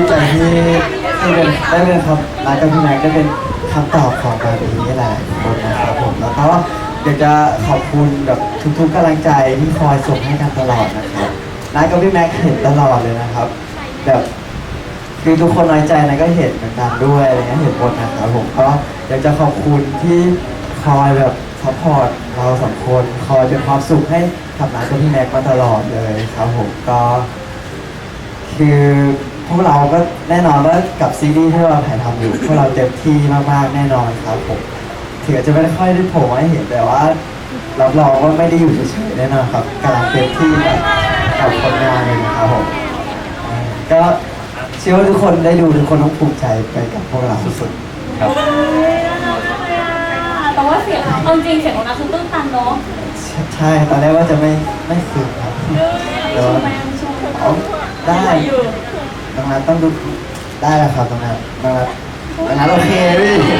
ที่ได้เป็นครักกับพี่แม็กได้เป็นคำตอบของบาร์บี้หลายๆคนนะครับผมแล้วก็อยากจะขอบคุณแบบทุกๆกำลังใจที่คอยส่งให้กันตลอดนะครับนัดกับพี่แม็กเห็นตลอดเลยนะครับ แบบคือทุกคนน้อยใจนะก็เห็นเหมือนกันด้วยอะไรเงี้ยเห็นหมดนะครับผมก็อยากจะขอบคุณที่คอยแบบซัพพอร์ตเราสองคนคอยเป็นความสุขให้กับนัดกับพี่แม็กมาตลอดเลยครับผมก็ คือ พวกเราก็แน่นอนว่ากับซีรีส์ที่เราถ่ายทำอยู่ พวกเราเต็มที่มากๆแน่นอนครับผมถึงอาจจะไม่ได้ค่อยได้โผล่ให้เห็นแต่ว่ารับรองว่าไม่ได้อยู่เฉยๆแน่นอนครับกำลังเต็มที่กับกับผลงานเลยนะครับผมก็เชื่อว่าทุกคนได้ดูทุกคนต้องภูมิใจไปกับพวกเราสุดครับ แต่ว่าเสียงเอาจริงเสียงของนักคือตื้นตันเนาะๆใช่ตอนแรกว่าจะไม่ไม่คืนครับแต่ชูว่าแมงชูเอา ได้ อยู่ ตรงนั้นต้องดูได้แล้วครับตรงนั้นตรงนั้นตรงนั้นโอเคพี่เฮ้